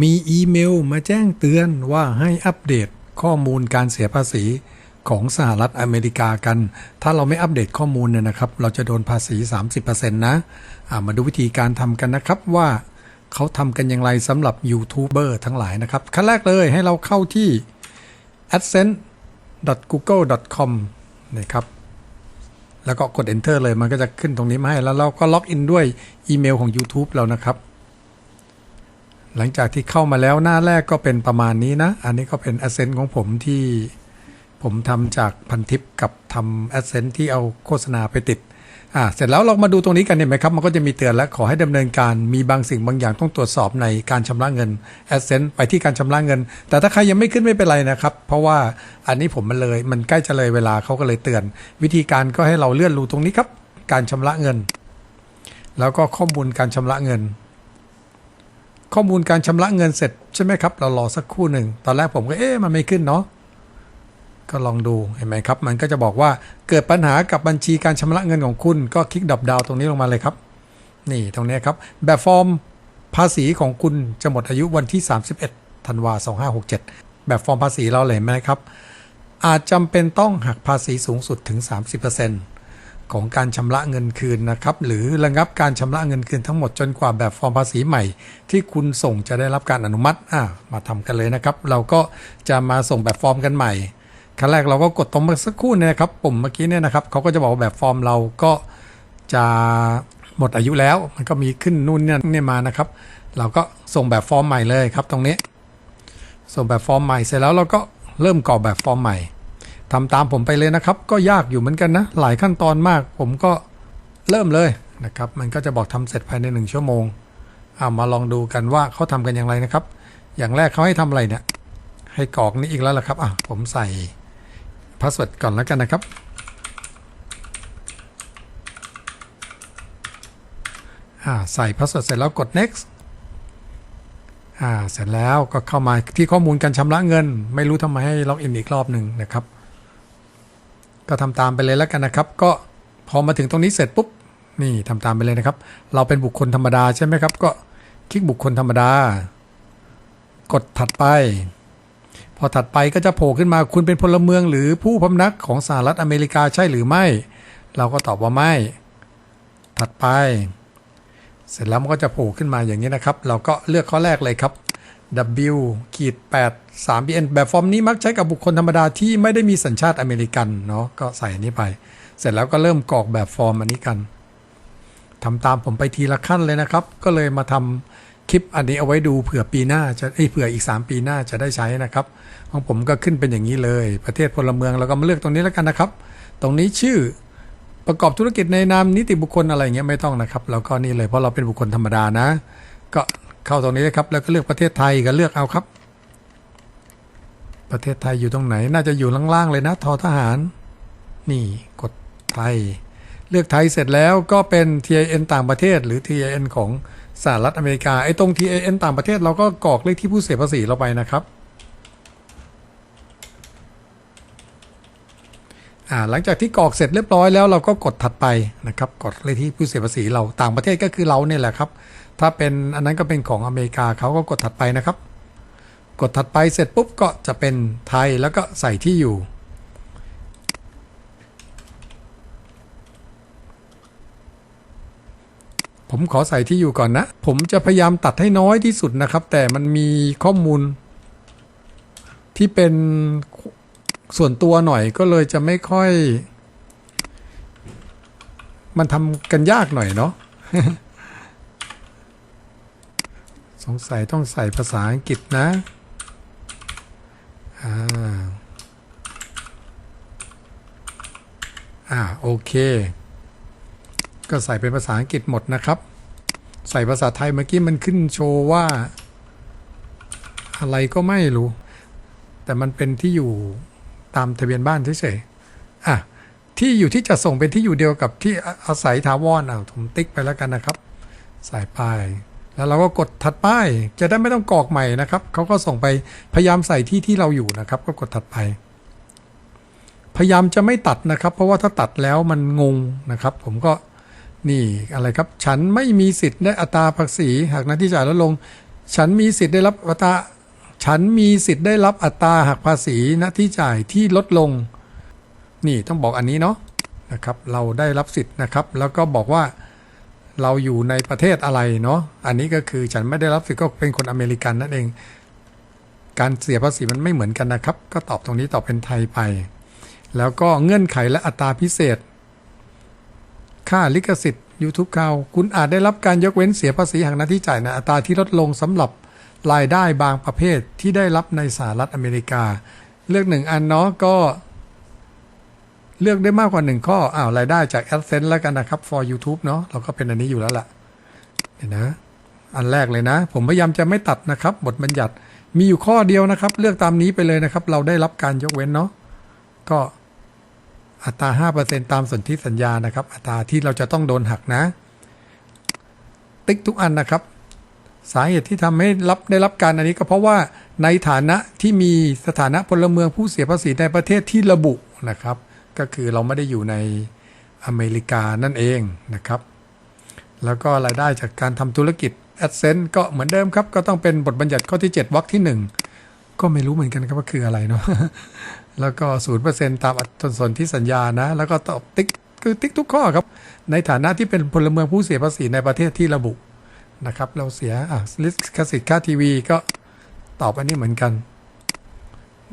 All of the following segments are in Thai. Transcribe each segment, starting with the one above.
มีอีเมลมาแจ้งเตือนว่าให้อัปเดตข้อมูลการเสียภาษีของสหรัฐอเมริกากัน ถ้าเราไม่อัปเดตข้อมูลเนี่ยนะครับ เราจะโดนภาษี 30%นะอ่ามาดูวิธีการทำกันนะครับว่าเขาทำกันอย่างไรสำหรับยูทูบเบอร์ทั้งหลายนะครับ ขั้นแรกเลยให้เราเข้าที่ adsense.google.com นะครับ แล้วก็กด enter เลยมันก็จะขึ้นตรงนี้มาให้ แล้วเราก็ล็อกอินด้วยอีเมลของ YouTube เรานะครับ หลังจากที่เข้ามาแล้วหน้าแรกก็เป็นประมาณนี้นะ อันนี้ก็เป็น a d s e n s e ของผมที่ผมทำจากพันทิปกับทำ a d s e n s e ที่เอาโฆษณาไปติดอ่าเสร็จแล้วเรามาดูตรงนี้กันเห็นไหมครับ มันก็จะมีเตือนและขอให้ดำเนินการมีบางสิ่งบางอย่างต้องตรวจสอบในการชำระเงิน a d s e n s e ไปที่การชำระเงิน แต่ถ้าใครยังไม่ขึ้นไม่เป็นไรนะครับ เพราะว่าอันนี้ผมมันเลยมันใกล้จะเลยเวลาเขาก็เลยเตือน วิธีการก็ให้เราเลื่อนรูตรงนี้ครับ การชำระเงิน แล้วก็ข้อมูลการชำระเงิน ข้อมูลการชำระเงินเสร็จใช่ไหมครับ เรารอสักครู่หนึ่ง ตอนแรกผมก็เอ๊ะมันไม่ขึ้นเนาะก็ลองดูเห็นไหมครับ มันก็จะบอกว่าเกิดปัญหากับบัญชีการชำระเงินของคุณ ก็คลิกดับดาวตรงนี้ลงมาเลยครับ นี่ตรงนี้ครับ แบบฟอร์มภาษีของคุณจะหมดอายุวันที่ 31ธันวา2567 แบบฟอร์มภาษีเราเลยเห็นไหมครับ อาจจำเป็นต้องหักภาษีสูงสุดถึง 30% ของการชำระเงินคืนนะครับ หรือระงับการชำระเงินคืนทั้งหมดจนกว่าแบบฟอร์มภาษีใหม่ ที่คุณส่งจะได้รับการอนุมัติอ่ามาทำกันเลยนะครับ เราก็จะมาส่งแบบฟอร์มกันใหม่ขั้นแรกเราก็กดตรงเมื่อสักครู่เนี่ยนะครับปุ่มเมื่อกี้เนี่ยนะครับเขาก็จะบอกว่าแบบฟอร์มเราก็จะหมดอายุแล้ว มันก็มีขึ้นนู่นเนี่ยเนี่ยมานะครับ เราก็ส่งแบบฟอร์มใหม่เลยครับตรงนี้ ส่งแบบฟอร์มใหม่เสร็จแล้วเราก็เริ่มกรอกแบบฟอร์มใหม่ ทำตามผมไปเลยนะครับ ก็ยากอยู่เหมือนกันนะ หลายขั้นตอนมาก ผมก็เริ่มเลยนะครับ มันก็จะบอกทำเสร็จภายในหนึ่งชั่วโมงเอามาลองดูกันว่าเขาทำกันอย่างไรนะครับ อย่างแรกเขาให้ทำอะไรเนี่ย ให้กรอกนี่อีกแล้วล่ะครับอะผมใส่พาสเวิร์ดก่อนแล้วกันนะครับ อ่าใส่พาสเวิร์ดเสร็จแล้วกด next อ่าเสร็จแล้วก็เข้ามาที่ข้อมูลการชำระเงิน ไม่รู้ทำไมให้ล็อกอินอีกรอบหนึ่งนะครับ ก็ทำตามไปเลยแล้วกันนะครับ ก็พอมาถึงตรงนี้เสร็จปุ๊บนี่ทำตามไปเลยนะครับ เราเป็นบุคคลธรรมดาใช่ไหมครับ ก็คลิกบุคคลธรรมดา กดถัดไป พอถัดไปก็จะโผล่ขึ้นมาคุณเป็นพลเมืองหรือผู้พำนักของสหรัฐอเมริกาใช่หรือไม่ เราก็ตอบว่าไม่ ถัดไป เสร็จแล้วมันก็จะโผล่ขึ้นมาอย่างนี้นะครับ เราก็เลือกข้อแรกเลยครับ W ขีด8 3 BN แบบฟอร์มนี้มักใช้กับบุคคลธรรมดาที่ไม่ได้มีสัญชาติอเมริกันเนาะก็ใส่อันนี้ไป เสร็จแล้วก็เริ่มกรอกแบบฟอร์มอันนี้กันทำตามผมไปทีละขั้นเลยนะครับ ก็เลยมาทำคลิปอันนี้เอาไว้ดูเผื่อปีหน้าจะเอ้เผื่ออีก 3 ปีหน้าจะได้ใช้นะครับ ของผมก็ขึ้นเป็นอย่างนี้เลย ประเทศพลเมืองเราก็มาเลือกตรงนี้แล้วกันนะครับ ตรงนี้ชื่อประกอบธุรกิจในนามนิติบุคคลอะไรเงี้ยไม่ต้องนะครับเราก็นี่เลยเพราะเราเป็นบุคคลธรรมดานะ ก็ เข้าตรงนี้เลยครับ แล้วก็เลือกประเทศไทยก็เลือกเอาครับ ประเทศไทยอยู่ตรงไหน น่าจะอยู่ล่างๆเลยนะทอทหาร นี่กดไทย เลือกไทยเสร็จแล้วก็เป็น TIN ต่างประเทศ หรือ TIN ของสหรัฐอเมริกาไอ้ตรง TIN ต่างประเทศเราก็กรอกเลขที่ผู้เสียภาษีเราไปนะครับ อ่า หลังจากที่กรอกเสร็จเรียบร้อยแล้วเราก็กดถัดไปนะครับ กดเลขที่ผู้เสียภาษีเราต่างประเทศก็คือเราเนี่ยแหละครับ ถ้าเป็นอันนั้นก็เป็นของอเมริกาเขาก็กดถัดไปนะครับ กดถัดไปเสร็จปุ๊บก็จะเป็นไทยแล้วก็ใส่ที่อยู่ ผมขอใส่ที่อยู่ก่อนนะ ผมจะพยายามตัดให้น้อยที่สุดนะครับ แต่มันมีข้อมูลที่เป็น ส่วนตัวหน่อยก็เลยจะไม่ค่อย มันทำกันยากหน่อยเนาะสงสัยต้องใส่ภาษาอังกฤษนะอ่าอ่าโอเค ก็ใส่เป็นภาษาอังกฤษหมดนะครับ ใส่ภาษาไทยเมื่อกี้มันขึ้นโชว์ว่า อะไรก็ไม่รู้ แต่มันเป็นที่อยู่ ตามทะเบียนบ้านเฉยๆอะที่อยู่ที่จะส่งเป็นที่อยู่เดียวกับที่อาศัยถาวรอะผมติ๊กไปแล้วกันนะครับใส่ป้ายแล้วเราก็กดถัดป้ายจะได้ไม่ต้องกรอกใหม่นะครับเขาก็ส่งไปพยายามใส่ที่ที่เราอยู่นะครับ ก็กดถัดไป พยายามจะไม่ตัดนะครับ เพราะว่าถ้าตัดแล้วมันงงนะครับ ผมก็นี่อะไรครับ ฉันไม่มีสิทธิ์ได้อัตราภาษี หากหน้าที่จ่ายลดลง ฉันมีสิทธิ์ได้รับอัตรา ฉันมีสิทธิ์ได้รับอัตราหักภาษีณที่จ่ายที่ลดลง นี่ต้องบอกอันนี้เนาะนะครับ เราได้รับสิทธิ์นะครับ แล้วก็บอกว่าเราอยู่ในประเทศอะไรเนาะอันนี้ก็คือฉันไม่ได้รับสิทธิ์ก็เป็นคนอเมริกันนั่นเอง การเสียภาษีมันไม่เหมือนกันนะครับ ก็ตอบตรงนี้ตอบเป็นไทยไป แล้วก็เงื่อนไขและอัตราพิเศษ ค่าลิขสิทธิ์ YouTube เขาคุณอาจได้รับการยกเว้นเสียภาษีหักหน้าที่จ่ายในอัตราที่ลดลงสำหรับ รายได้บางประเภทที่ได้รับในสหรัฐอเมริกา เลือกหนึ่งอันเนาะก็ เลือกได้มากกว่าหนึ่งข้ออ้าวรายได้จาก AdSense แล้วกันนะครับ for YouTube เนาะเราก็เป็นอันนี้อยู่แล้วล่ะเห็นนะอันแรกเลยนะ ผมพยายามจะไม่ตัดนะครับ บทบัญญัติมีอยู่ข้อเดียวนะครับ เลือกตามนี้ไปเลยนะครับ เราได้รับการยกเว้นเนาะก็อัตรา 5%ตามสนธิสัญญานะครับ อัตราที่เราจะต้องโดนหักนะ ติ๊กทุกอันนะครับ สาเหตุที่ทำให้รับได้รับการอันนี้ก็เพราะว่าในฐานะที่มีสถานะพลเมืองผู้เสียภาษีในประเทศที่ระบุนะครับ ก็คือเราไม่ได้อยู่ในอเมริกานั่นเองนะครับ แล้วก็รายได้จากการทำธุรกิจ AdSense ก็เหมือนเดิมครับ ก็ต้องเป็นบทบัญญัติข้อที่ 7วรรคที่ 1 ก็ไม่รู้เหมือนกันครับว่าคืออะไรเนาะแล้วก็0%ตามอัตราส่วนที่สัญญานะ แล้วก็ตอบติ๊กคือติ๊กทุกข้อครับ ในฐานะที่เป็นพลเมืองผู้เสียภาษีในประเทศที่ระบุ นะครับ เราเสียอะลิขสิทธิ์ค่าทีวีก็ตอบอันนี้เหมือนกัน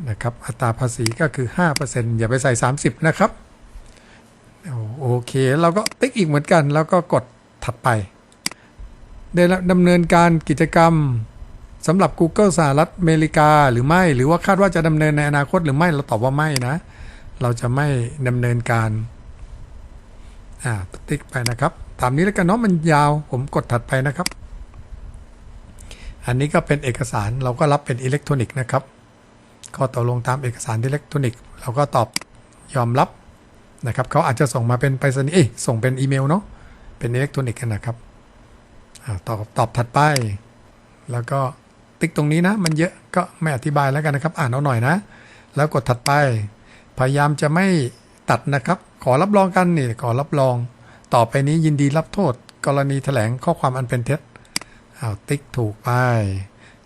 นะครับ อัตราภาษีก็คือ 5%อย่าไปใส่ 30 นะครับ โอเค เราก็ติ๊กอีกเหมือนกัน แล้วก็กดถัดไป ได้ดำเนินการกิจกรรมสำหรับ Google สหรัฐอเมริกาหรือไม่หรือว่าคาดว่าจะดำเนินในอนาคตหรือไม่เราตอบว่าไม่นะ เราจะไม่ดำเนินการ อ่าติ๊กไปนะครับ ตามนี้แล้วกันเนาะมันยาวผมกดถัดไปนะครับ อันนี้ก็เป็นเอกสารเราก็รับเป็นอิเล็กทรอนิกส์นะครับก็ตกลงตามเอกสารอิเล็กทรอนิกส์เราก็ตอบยอมรับนะครับเขาอาจจะส่งมาเป็นไปรษณีย์ส่งเป็นอีเมลเนาะเป็นอิเล็กทรอนิกส์กันนะครับอตอบตอบถัดไป แล้วก็ติ๊กตรงนี้นะ มันเยอะก็ไม่อธิบายแล้วกันนะครับ อ่านเอาหน่อยนะ แล้วกดถัดไป พยายามจะไม่ตัดนะครับ ขอรับรองกันนี่ขอรับรอง ต่อไปนี้ยินดีรับโทษ กรณีแถลงข้อความอันเป็นเท็จอ้าวติ๊กถูกไป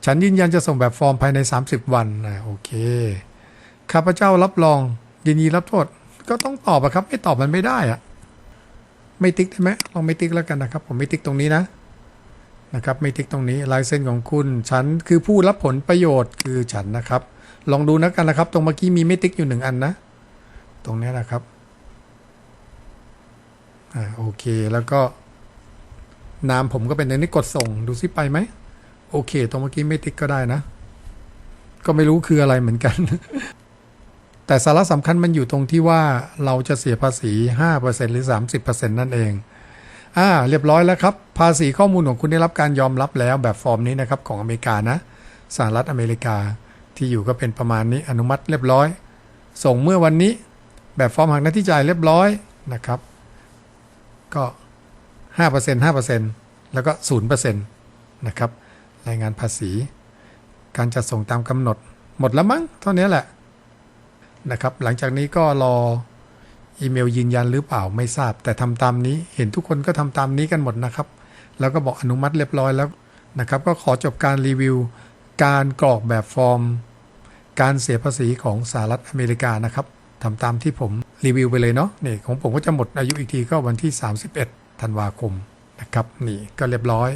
ฉันยืนยันจะส่งแบบฟอร์มภายใน 30 วันนะโอเคข้าพเจ้ารับรอง ยินดีรับโทษ ก็ต้องตอบอะครับ ไม่ตอบมันไม่ได้อะไม่ติ๊กได้ไหมลองไม่ติ๊กแล้วกันนะครับ ผมไม่ติ๊กตรงนี้นะนะครับไม่ติ๊กตรงนี้ลายเส้นของคุณฉันคือผู้รับผลประโยชน์คือฉันนะครับ ลองดูนะกันนะครับ ตรงเมื่อกี้มีไม่ติ๊กอยู่หนึ่งอันนะ ตรงนี้นะครับ อ่าโอเคแล้วก็นามผมก็เป็นในนี้กดส่งดูซิไปไหมโอเค ตรงเมื่อกี้ไม่ติ๊กก็ได้นะ ก็ไม่รู้คืออะไรเหมือนกัน แต่สาระสำคัญมันอยู่ตรงที่ว่าเราจะเสียภาษี 5%หรือ 30%นั่นเองอ่าเรียบร้อยแล้วครับ ภาษีข้อมูลของคุณได้รับการยอมรับแล้วแบบฟอร์มนี้นะครับ ของอเมริกานะสหรัฐอเมริกาที่อยู่ก็เป็นประมาณนี้อนุมัติเรียบร้อย ส่งเมื่อวันนี้แบบฟอร์มหักหน้าที่จ่ายเรียบร้อยนะครับ ก็5% 5%แล้วก็0%นะครับ รายงานภาษี การจัดส่งตามกำหนดหมดแล้วมั้งเท่านี้แหละนะครับ หลังจากนี้ก็รออีเมลยืนยันหรือเปล่าไม่ทราบ แต่ทำตามนี้เห็นทุกคนก็ทำตามนี้กันหมดนะครับ แล้วก็บอกอนุมัติเรียบร้อยแล้วนะครับ ก็ขอจบการรีวิว การกรอกแบบฟอร์ม การเสียภาษีของสหรัฐอเมริกานะครับ ทำตามที่ผมรีวิวไปเลยเนาะนี่ของผมก็จะหมดอายุอีกทีก็วันที่ 31 ธันวาคมนะครับนี่ก็เรียบร้อย